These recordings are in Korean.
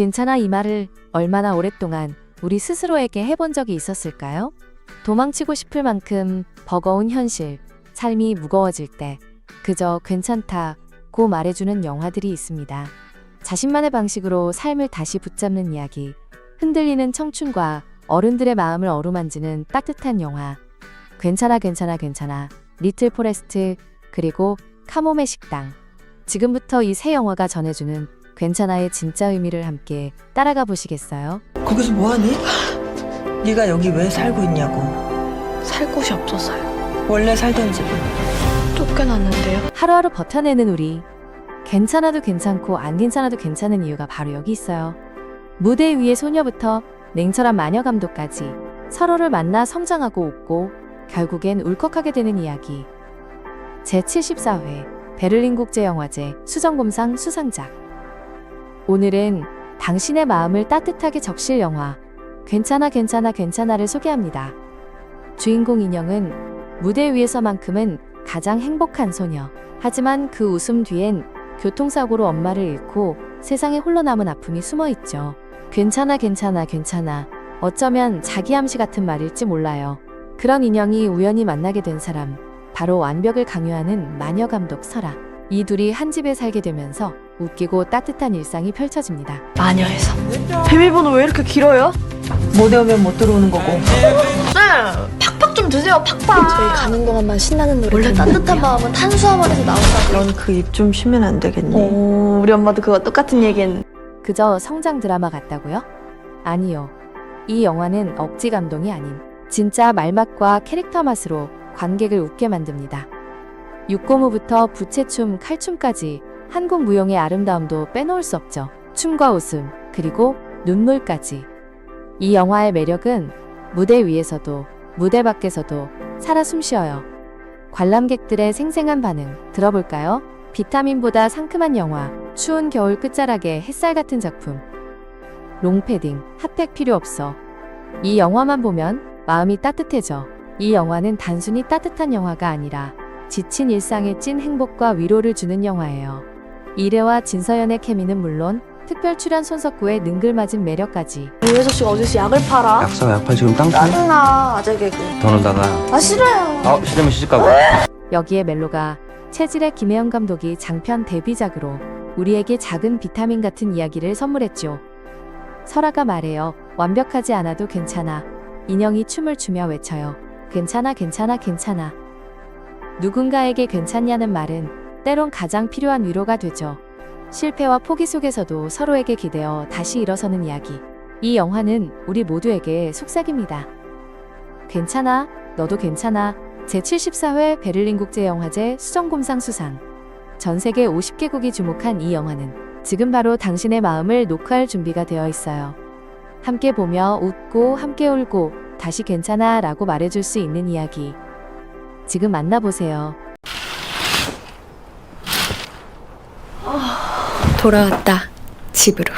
괜찮아 이 말을 얼마나 오랫동안 우리 스스로에게 해본 적이 있었을까요? 도망치고 싶을 만큼 버거운 현실, 삶이 무거워질 때 그저 괜찮다 고 말해주는 영화들이 있습니다. 자신만의 방식으로 삶을 다시 붙잡는 이야기, 흔들리는 청춘과 어른들의 마음을 어루만지는 따뜻한 영화. 괜찮아, 괜찮아, 괜찮아. 리틀 포레스트, 그리고 카모메 식당. 지금부터 이 세 영화가 전해주는 괜찮아의 진짜 의미를 함께 따라가 보시겠어요? 거기서 뭐하니? 네가 여기 왜 살고 있냐고. 살 곳이 없어서요. 원래 살던 집은 쫓겨났는데요. 하루하루 버텨내는 우리. 괜찮아도 괜찮고 안 괜찮아도 괜찮은 이유가 바로 여기 있어요. 무대 위의 소녀부터 냉철한 마녀 감독까지 서로를 만나 성장하고 웃고 결국엔 울컥하게 되는 이야기. 제74회 베를린 국제영화제 수정곰상 수상작. 오늘은 당신의 마음을 따뜻하게 적실 영화 괜찮아 괜찮아 괜찮아를 소개합니다. 주인공 인형은 무대 위에서만큼은 가장 행복한 소녀. 하지만 그 웃음 뒤엔 교통사고로 엄마를 잃고 세상에 홀로 남은 아픔이 숨어 있죠. 괜찮아, 괜찮아, 괜찮아. 어쩌면 자기 암시 같은 말일지 몰라요. 그런 인형이 우연히 만나게 된 사람. 바로 완벽을 강요하는 마녀 감독 설아. 이 둘이 한 집에 살게 되면서 웃기고 따뜻한 일상이 펼쳐집니다. 마녀에서. 비밀번호 왜 이렇게 길어요? 못 외우면 못 들어오는 거고. 네. 팍팍 좀 드세요. 팍팍. 저희 가는 동안만 신나는 노래. 원래 따뜻한 마음은 탄수화물에서 나온다고. 넌그 입 좀 쉬면 안 되겠니? 오, 우리 엄마도 그거 똑같은 얘기했는데. 그저 성장 드라마 같다고요? 아니요. 이 영화는 억지 감동이 아닌 진짜 말맛과 캐릭터 맛으로 관객을 웃게 만듭니다. 육고무부터 부채춤, 칼춤까지 한국 무용의 아름다움도 빼놓을 수 없죠. 춤과 웃음, 그리고 눈물까지. 이 영화의 매력은 무대 위에서도 무대 밖에서도 살아 숨쉬어요. 관람객들의 생생한 반응 들어볼까요? 비타민보다 상큼한 영화, 추운 겨울 끝자락의 햇살 같은 작품. 롱패딩, 핫팩 필요 없어. 이 영화만 보면 마음이 따뜻해져. 이 영화는 단순히 따뜻한 영화가 아니라 지친 일상에 찐 행복과 위로를 주는 영화예요. 이래와 진서연의 케미는 물론 특별 출연 손석구의 능글맞은 매력까지 유혜서 씨가 어디서 약을 팔아? 약사 약팔 지금 땅? 짜증나, 아재 개그. 더 놀다가 아, 싫어요. 아 시대면 시집가고 여기에 멜로가 체질의 김혜영 감독이 장편 데뷔작으로 우리에게 작은 비타민 같은 이야기를 선물했죠. 설아가 말해요. 완벽하지 않아도 괜찮아. 인형이 춤을 추며 외쳐요. 괜찮아, 괜찮아, 괜찮아. 누군가에게 괜찮냐는 말은 때론 가장 필요한 위로가 되죠. 실패와 포기 속에서도 서로에게 기대어 다시 일어서는 이야기. 이 영화는 우리 모두에게 속삭입니다. 괜찮아, 너도 괜찮아. 제74회 베를린 국제영화제 수정곰상 수상. 전 세계 50개국이 주목한 이 영화는 지금 바로 당신의 마음을 녹화할 준비가 되어 있어요. 함께 보며 웃고 함께 울고 다시 괜찮아 라고 말해줄 수 있는 이야기. 지금 만나보세요. 돌아왔다. 집으로.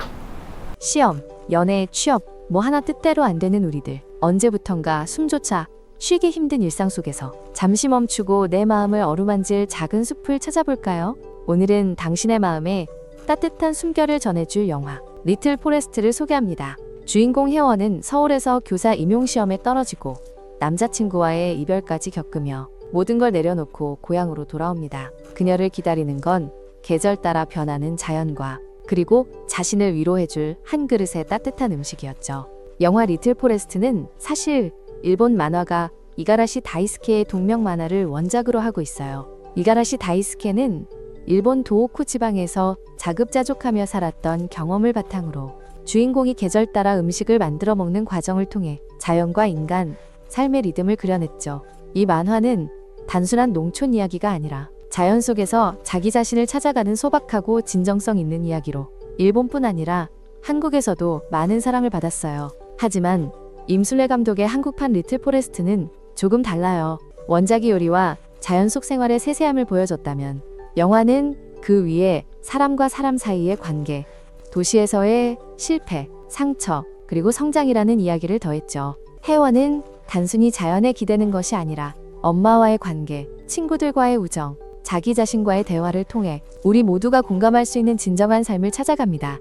시험, 연애, 취업, 뭐 하나 뜻대로 안 되는 우리들. 언제부턴가 숨조차 쉬기 힘든 일상 속에서 잠시 멈추고 내 마음을 어루만질 작은 숲을 찾아볼까요? 오늘은 당신의 마음에 따뜻한 숨결을 전해줄 영화 리틀 포레스트를 소개합니다. 주인공 혜원은 서울에서 교사 임용 시험에 떨어지고 남자친구와의 이별까지 겪으며 모든 걸 내려놓고 고향으로 돌아옵니다. 그녀를 기다리는 건 계절 따라 변하는 자연과 그리고 자신을 위로해줄 한 그릇의 따뜻한 음식이었죠. 영화 리틀 포레스트는 사실 일본 만화가 이가라시 다이스케의 동명 만화를 원작으로 하고 있어요. 이가라시 다이스케는 일본 도호쿠 지방에서 자급자족하며 살았던 경험을 바탕으로 주인공이 계절 따라 음식을 만들어 먹는 과정을 통해 자연과 인간, 삶의 리듬을 그려냈죠. 이 만화는 단순한 농촌 이야기가 아니라 자연 속에서 자기 자신을 찾아가는 소박하고 진정성 있는 이야기로 일본뿐 아니라 한국에서도 많은 사랑을 받았어요. 하지만 임술래 감독의 한국판 리틀 포레스트는 조금 달라요. 원작의 요리와 자연 속 생활의 세세함을 보여줬다면 영화는 그 위에 사람과 사람 사이의 관계, 도시에서의 실패, 상처, 그리고 성장이라는 이야기를 더했죠. 혜원은 단순히 자연에 기대는 것이 아니라 엄마와의 관계, 친구들과의 우정, 자기 자신과의 대화를 통해 우리 모두가 공감할 수 있는 진정한 삶을 찾아갑니다.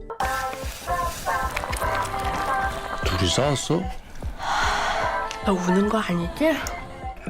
둘이 싸웠어? 너 우는 거 아니지?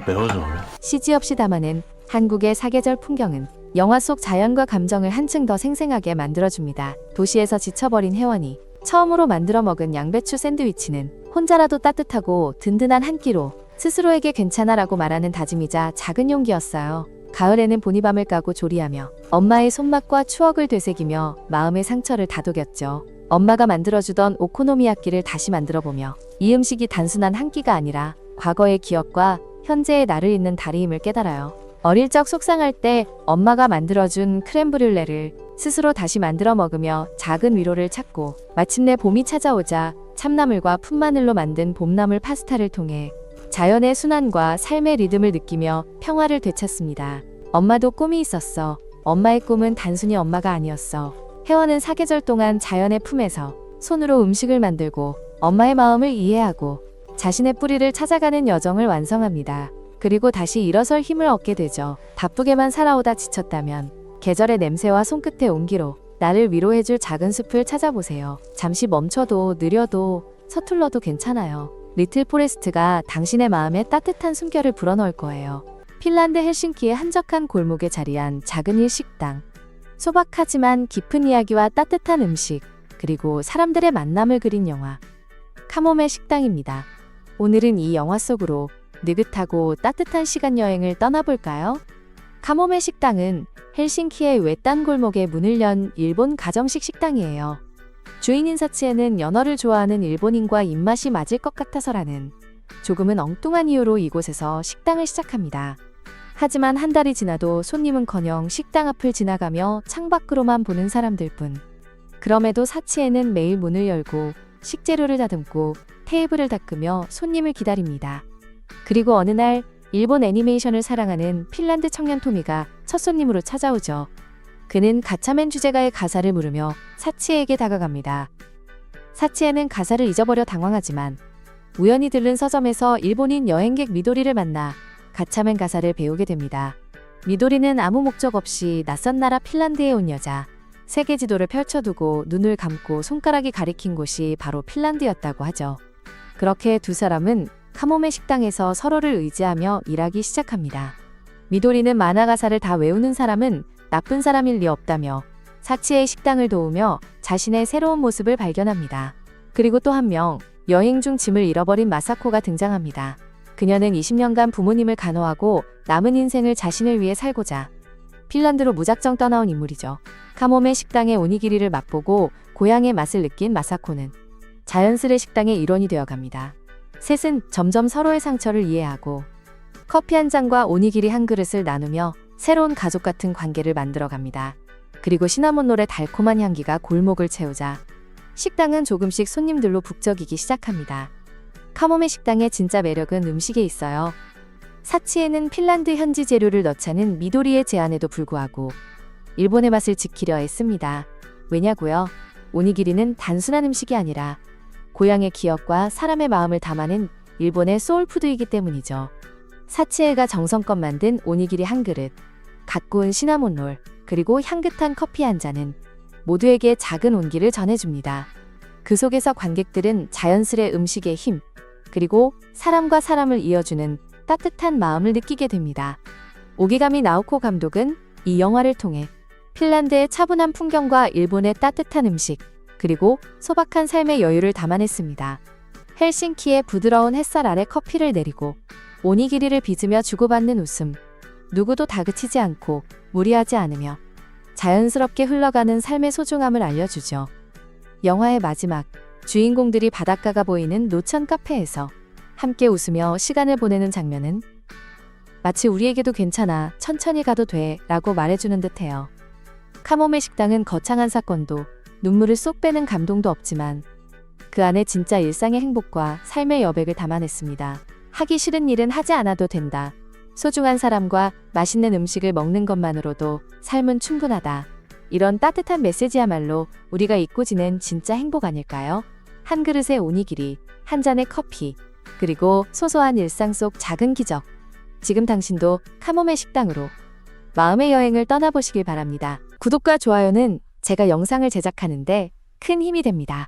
매워서 그래. CG 없이 담아낸 한국의 사계절 풍경은 영화 속 자연과 감정을 한층 더 생생하게 만들어줍니다. 도시에서 지쳐버린 혜원이 처음으로 만들어 먹은 양배추 샌드위치는 혼자라도 따뜻하고 든든한 한 끼로 스스로에게 괜찮아라고 말하는 다짐이자 작은 용기였어요. 가을에는 보니밤을 까고 조리하며 엄마의 손맛과 추억을 되새기며 마음의 상처를 다독였죠. 엄마가 만들어주던 오코노미야끼를 다시 만들어보며 이 음식이 단순한 한 끼가 아니라 과거의 기억과 현재의 나를 잇는 다리임을 깨달아요. 어릴 적 속상할 때 엄마가 만들어준 크렘브듈레를 스스로 다시 만들어 먹으며 작은 위로를 찾고 마침내 봄이 찾아오자 참나물과 풋마늘로 만든 봄나물 파스타를 통해 자연의 순환과 삶의 리듬을 느끼며 평화를 되찾습니다. 엄마도 꿈이 있었어. 엄마의 꿈은 단순히 엄마가 아니었어. 혜원은 사계절 동안 자연의 품에서 손으로 음식을 만들고 엄마의 마음을 이해하고 자신의 뿌리를 찾아가는 여정을 완성합니다. 그리고 다시 일어설 힘을 얻게 되죠. 바쁘게만 살아오다 지쳤다면 계절의 냄새와 손끝의 온기로 나를 위로해줄 작은 숲을 찾아보세요. 잠시 멈춰도 느려도 서툴러도 괜찮아요. 리틀 포레스트가 당신의 마음에 따뜻한 숨결을 불어넣을 거예요. 핀란드 헬싱키의 한적한 골목에 자리한 작은 일식당. 소박하지만 깊은 이야기와 따뜻한 음식, 그리고 사람들의 만남을 그린 영화. 카모메 식당입니다. 오늘은 이 영화 속으로 느긋하고 따뜻한 시간 여행을 떠나볼까요? 카모메 식당은 헬싱키의 외딴 골목에 문을 연 일본 가정식 식당이에요. 주인인 사치에는 연어를 좋아하는 일본인과 입맛이 맞을 것 같아서라는 조금은 엉뚱한 이유로 이곳에서 식당을 시작합니다. 하지만 한 달이 지나도 손님은커녕 식당 앞을 지나가며 창밖으로만 보는 사람들 뿐. 그럼에도 사치에는 매일 문을 열고 식재료를 다듬고 테이블을 닦으며 손님을 기다립니다. 그리고 어느 날 일본 애니메이션을 사랑하는 핀란드 청년 토미가 첫 손님으로 찾아오죠. 그는 가차맨 주제가의 가사를 물으며 사치에게 다가갑니다. 사치에는 가사를 잊어버려 당황하지만 우연히 들른 서점에서 일본인 여행객 미도리를 만나 가차맨 가사를 배우게 됩니다. 미도리는 아무 목적 없이 낯선 나라 핀란드에 온 여자. 세계 지도를 펼쳐두고 눈을 감고 손가락이 가리킨 곳이 바로 핀란드였다고 하죠. 그렇게 두 사람은 카모메 식당에서 서로를 의지하며 일하기 시작합니다. 미도리는 만화 가사를 다 외우는 사람은 나쁜 사람일 리 없다며 사치의 식당을 도우며 자신의 새로운 모습을 발견합니다. 그리고 또 한 명, 여행 중 짐을 잃어버린 마사코가 등장합니다. 그녀는 20년간 부모님을 간호하고 남은 인생을 자신을 위해 살고자 핀란드로 무작정 떠나온 인물이죠. 카모메 식당의 오니기리를 맛보고 고향의 맛을 느낀 마사코는 자연스레 식당의 일원이 되어갑니다. 셋은 점점 서로의 상처를 이해하고 커피 한 잔과 오니기리 한 그릇을 나누며 새로운 가족 같은 관계를 만들어 갑니다. 그리고 시나몬롤의 달콤한 향기가 골목을 채우자 식당은 조금씩 손님들로 북적이기 시작합니다. 카모메 식당의 진짜 매력은 음식에 있어요. 사치에는 핀란드 현지 재료를 넣자는 미도리의 제안에도 불구하고 일본의 맛을 지키려 했습니다. 왜냐고요? 오니기리는 단순한 음식이 아니라 고향의 기억과 사람의 마음을 담아낸 일본의 소울푸드이기 때문이죠. 사치에가 정성껏 만든 오니기리 한 그릇, 갓 구운 시나몬 롤, 그리고 향긋한 커피 한 잔은 모두에게 작은 온기를 전해줍니다. 그 속에서 관객들은 자연스레 음식의 힘, 그리고 사람과 사람을 이어주는 따뜻한 마음을 느끼게 됩니다. 오기가미 나오코 감독은 이 영화를 통해 핀란드의 차분한 풍경과 일본의 따뜻한 음식, 그리고 소박한 삶의 여유를 담아냈습니다. 헬싱키의 부드러운 햇살 아래 커피를 내리고 오니기리를 빚으며 주고받는 웃음, 누구도 다그치지 않고 무리하지 않으며 자연스럽게 흘러가는 삶의 소중함을 알려주죠. 영화의 마지막, 주인공들이 바닷가가 보이는 노천 카페에서 함께 웃으며 시간을 보내는 장면은 마치 우리에게도 괜찮아, 천천히 가도 돼 라고 말해주는 듯해요. 카모메 식당은 거창한 사건도 눈물을 쏙 빼는 감동도 없지만 그 안에 진짜 일상의 행복과 삶의 여백을 담아냈습니다. 하기 싫은 일은 하지 않아도 된다. 소중한 사람과 맛있는 음식을 먹는 것만으로도 삶은 충분하다. 이런 따뜻한 메시지야말로 우리가 잊고 지낸 진짜 행복 아닐까요? 한 그릇의 오니기리, 한 잔의 커피, 그리고 소소한 일상 속 작은 기적. 지금 당신도 카모메 식당으로 마음의 여행을 떠나보시길 바랍니다. 구독과 좋아요는 제가 영상을 제작하는데 큰 힘이 됩니다.